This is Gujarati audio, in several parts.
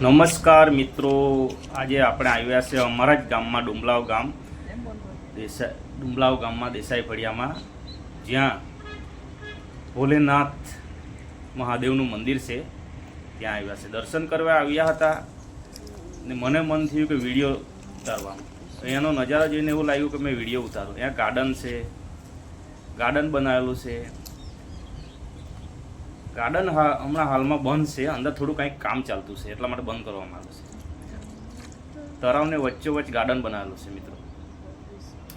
નમસ્કાર મિત્રો. આજે આપણે આવ્યા છે અમારા જ ગામમાં ડુમલાવ ગામ. દેસાઈ ડુમલાવ ગામમાં દેસાઈ ફળિયામાં જ્યાં ભોલેનાથ મહાદેવનું મંદિર છે. ત્યાં આવ્યા છે. દર્શન કરવા આવ્યા હતા. ને મને મન થયું કે વીડિયો ઉતારવાનો અહીંયાનો નજારો જોઈને એવું લાગ્યું કે મેં વીડિયો ઉતારો અહીંયા ગાર્ડન છે. ગાર્ડન બનાવેલું છે. ગાર્ડન હમણાં હાલમાં બંધ છે. અંદર થોડું કંઈક કામ ચાલતું છે એટલા માટે બંધ કરવામાં આવ્યું છે. તળાવને વચ્ચે વચ્ચે ગાર્ડન બનાવેલું છે મિત્રો.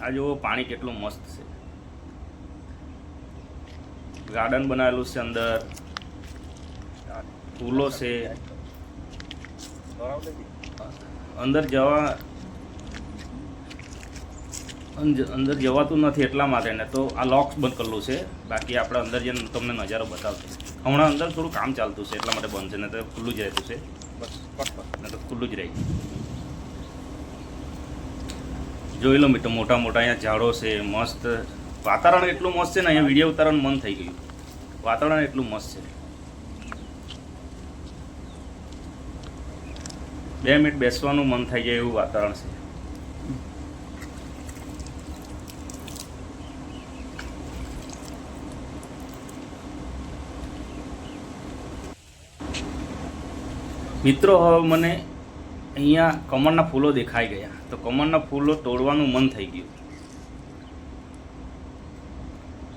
આ જુઓ પાણી કેટલું મસ્ત છે. ગાર્ડન બનાવેલું છે અંદર. ફૂલો છે. અંદર જવા અંદર જવાતું નથી એટલા માટે ને તો આ લોક્સ બંધ કરેલું છે. બાકી આપણે અંદર જઈને તમને નજારો બતાવશે. હમણાં અંદર થોડું કામ ચાલતું છે એટલા માટે બંધ છે ને તો ખુલ્લું જ રહેતું છે. બસ ને તો ખુલ્લું જ રહે. જોઈ લો મિત્રો, મોટા મોટા અહીંયા ઝાડો છે, મસ્ત. વાતાવરણ એટલું મસ્ત છે ને, અહીંયા વીડિયો ઉતારવાનું મન થઈ ગયું. વાતાવરણ એટલું મસ્ત છે. બે મિનિટ બેસવાનું મન થઈ જાય એવું વાતાવરણ છે. મિત્રો, હવે મને અહીંયા કમળના ફૂલો દેખાઈ ગયા. તો કમળના ફૂલો તોડવાનું મન થઈ ગયું.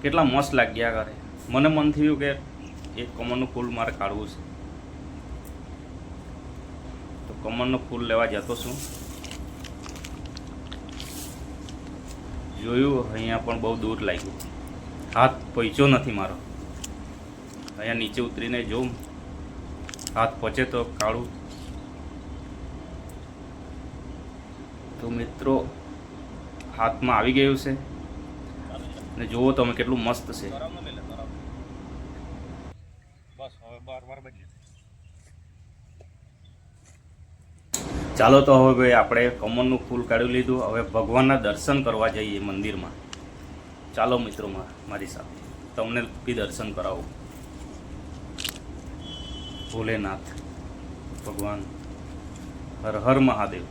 કેટલા મસ્ત લાગ્યા કરે. મને મન થયું કે એક કમળનું ફૂલ મારે કાઢવું છે. તો કમળનું ફૂલ લેવા જતો છું. જોયું, અહીંયા પણ બહુ દૂર લાગ્યું. હાથ પહોંચ્યો નથી મારો. અહીંયા નીચે ઉતરીને જોઉં. હાથ પહોંચે તો કાઢું તો મિત્રો હાથમાં આવી ગયું છે. ને જુઓ તમે કેટલું મસ્ત છે. ચાલો તો હવે ભાઈ આપણે કમળનું ફૂલ કાઢી લીધું. હવે ભગવાનના દર્શન કરવા જઈએ મંદિરમાં. ચાલો મિત્રોમાં મારી સાથે. તમને બી દર્શન કરાવું. ભોલેનાથ, ભગવાન હર હર મહાદેવ.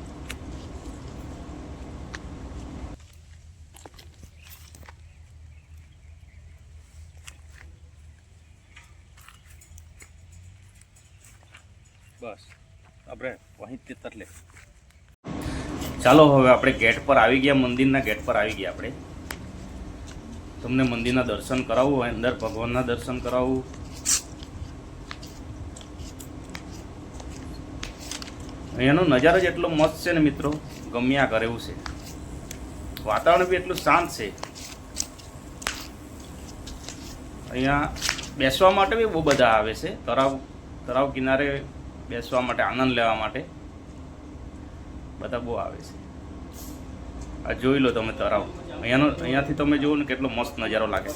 બસ, આપણે અહીંથી તરલે ચાલો, હવે આપણે ગેટ પર આવી ગયા, મંદિરના ગેટ પર આવી ગયા આપણે. તમને મંદિરના દર્શન કરાવવું અંદર ભગવાનના દર્શન કરાવવું અહીંયાનો નજારો જ એટલો મસ્ત છે ને મિત્રો, ગમ્યા કરે એવું છે. વાતાવરણ બી એટલું શાંત છે. અહીંયા બેસવા માટે બી બહુ બધા આવે છે. તળાવ તળાવ કિનારે બેસવા માટે, આનંદ લેવા માટે બધા બહુ આવે છે. આ જોઈ લો તમે તળાવ. અહીંયાનો, અહીંયાથી તમે જુઓ ને કેટલો મસ્ત નજારો લાગે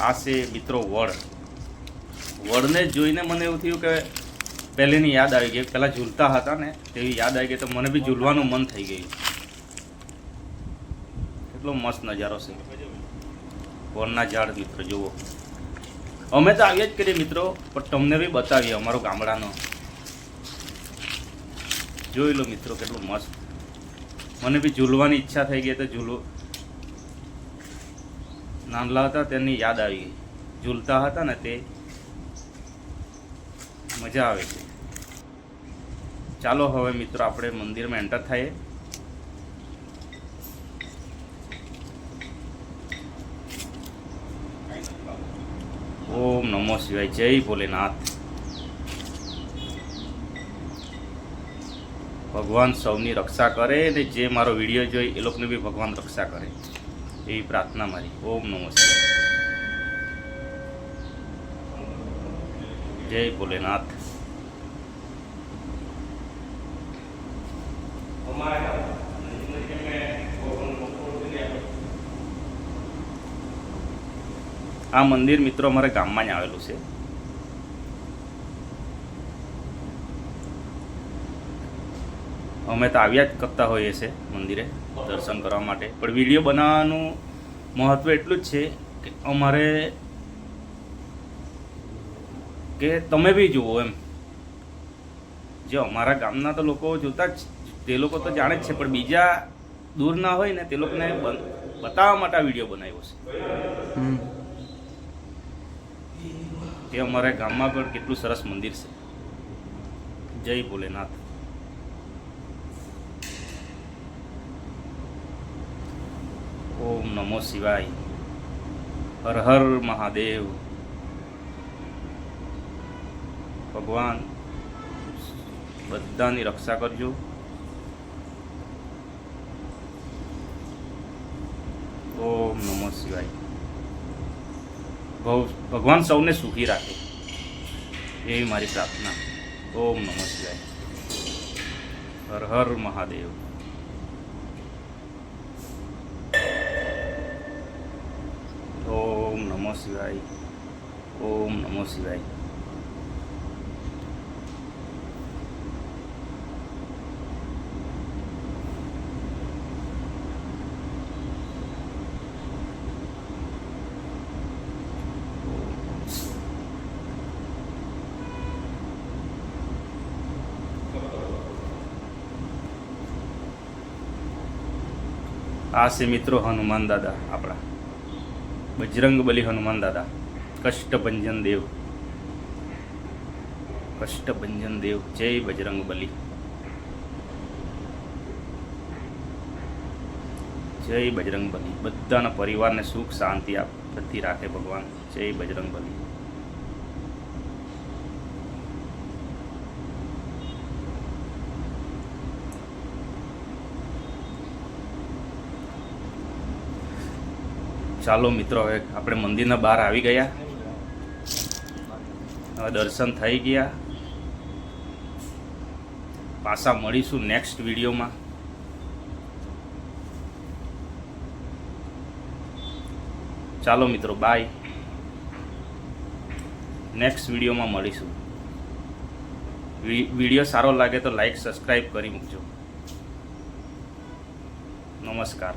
આ છે મિત્રો વડ. વડને જોઈને મને એવું થયું કે પહેલેની યાદ આવી ગઈ. પહેલાં ઝૂલતા હતા ને તેવી યાદ આવી ગઈ તો મને બી ઝૂલવાનું મન થઈ ગયું. કેટલો મસ્ત નજારો છે. વનના ઝાડ મિત્રો, જુઓ. અમે તો આવીએ જ કરીએ મિત્રો, પણ તમને બી બતાવીએ અમારો ગામડાનો. જોઈ લો મિત્રો કેટલું મસ્ત. મને બી ઝૂલવાની ઈચ્છા થઈ ગઈ તો ઝૂલો. નાનલા હતા તેની યાદ આવી ગઈ. ઝૂલતા હતા ને તે. મજા આવે છે. ચાલો હવે મિત્રો આપણે મંદિરમાં એન્ટર થઈએ. ઓમ નમો શિવાય, જય ભોલેનાથ. ભગવાન સૌની રક્ષા કરે ને જે મારો વીડિયો જોઈ એ લોકોને બી ભગવાન રક્ષા કરે. એવી પ્રાર્થના મારી. ઓમ નમો શિવાય. જય ભોલેનાથ. આ મંદિર મિત્રો અમારા ગામમાં જ આવેલું છે. અમે તો આવ્યા જ કરતા હોઈએ છીએ મંદિરે દર્શન કરવા માટે. પણ વીડિયો બનાવવાનું મહત્ત્વ એટલું જ છે કે અમારે કે તમે બી જુઓ એમ. જે અમારા ગામના તો લોકો જોતા જ તે લોકો તો જાણે જ છે પણ બીજા દૂર ના હોય ને તે લોકોને બતાવવા માટે આ વીડિયો બનાવ્યો છે. તે અમારા ગામમાં પણ કેટલું સરસ મંદિર છે. જય ભોલેનાથ. ઓમ નમો શિવાય. હર હર મહાદેવ. ભગવાન બધાની રક્ષા કરજો. ઓમ નમો શિવાય ભગવાન સૌને સુખી રાખે. એવી મારી પ્રાર્થના. ઓમ નમઃ શિવાય હર હર મહાદેવ. ઓમ નમઃ શિવાય ઓમ નમઃ શિવાય આ છે મિત્રો હનુમાન દાદા આપણા. બજરંગ બલી હનુમાન દાદા. કષ્ટભંજન દેવ. કષ્ટભંજન દેવ. જય બજરંગ બલી. જય બજરંગ બલી. બધાના પરિવારને સુખ, શાંતિ આપતી રાખે ભગવાન. જય બજરંગ બલી. ચાલો મિત્રો, હવે આપણે મંદિરના બહાર આવી ગયા. હવે દર્શન થઈ ગયા. પાછા મળીશું નેક્સ્ટ વિડીયોમાં. ચાલો મિત્રો બાય નેક્સ્ટ વિડીયોમાં મળીશું. વીડિયો સારો લાગે તો લાઈક સબસ્ક્રાઈબ કરી મૂકજો. નમસ્કાર.